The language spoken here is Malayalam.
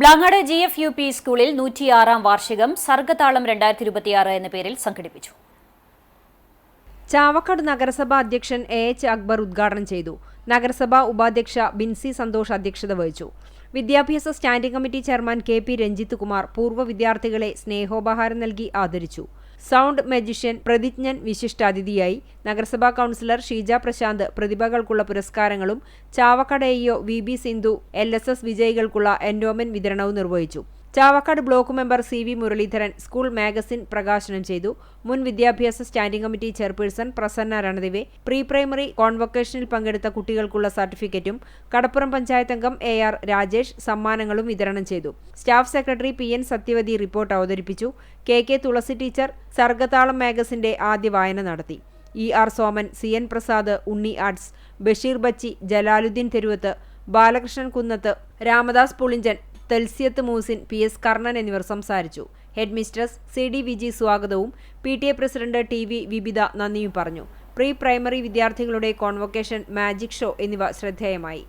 Blangad G F U P സ്കൂളിൽ നൂറ്റിയാറാം വാർഷികം സർഗതാളം രണ്ടായിരത്തി ഇരുപത്തിയാറ് എന്ന പേരിൽ സംഘടിപ്പിച്ചു. ചാവക്കാട് നഗരസഭാ അധ്യക്ഷൻ എ എച്ച് അക്ബർ ഉദ്ഘാടനം ചെയ്തു. നഗരസഭാ ഉപാധ്യക്ഷ ബിൻസി സന്തോഷ് അധ്യക്ഷത വഹിച്ചു. വിദ്യാഭ്യാസ standing committee chairman K P Ranjith Kumar പൂർവ വിദ്യാർത്ഥികളെ സ്നേഹോപഹാരം നൽകി ആദരിച്ചു. സൗണ്ട് മജിഷ്യൻ പ്രതിജ്ഞൻ വിശിഷ്ടാതിഥിയായി നഗരസഭാ കൗൺസിലർ ഷീജ പ്രശാന്ത് പ്രതിഭകൾക്കുള്ള പുരസ്കാരങ്ങളും ചാവക്കടയോ AEO V B Sindhu L S S വിജയികൾക്കുള്ള endowment വിതരണവും നിർവഹിച്ചു. Chavakkad block member C V Muraleedharan school magazine പ്രകാശനം ചെയ്തു. മുൻ വിദ്യാഭ്യാസ standing committee chairperson Prasanna Ranadive pre primary കോൺവൊക്കേഷനിൽ പങ്കെടുത്ത കുട്ടികൾക്കുള്ള സർട്ടിഫിക്കറ്റും കടപ്പുറം പഞ്ചായത്ത് അംഗം എ ആർ രാജേഷ് സമ്മാനങ്ങളും വിതരണം ചെയ്തു. Staff secretary P N Sathyavathi report അവതരിപ്പിച്ചു. K K Thulasi teacher Sargathalam മാഗസിന്റെ ആദ്യ വായന നടത്തി. E R Soman C N Prasad Unni arts Basheer Bachi Jalaluddin Theruvath Balakrishnan Kunnath Ramadas Pulinchan Thelsiyath Moosin P S Karnan എന്നിവർ സംസാരിച്ചു. Head mistress C D Viji സ്വാഗതവും P T A president T V Vibitha നന്ദിയും പറഞ്ഞു. പ്രീ പ്രൈമറി വിദ്യാർത്ഥികളുടെ കോൺവൊക്കേഷൻ മാജിക് ഷോ എന്നിവ ശ്രദ്ധേയമായി.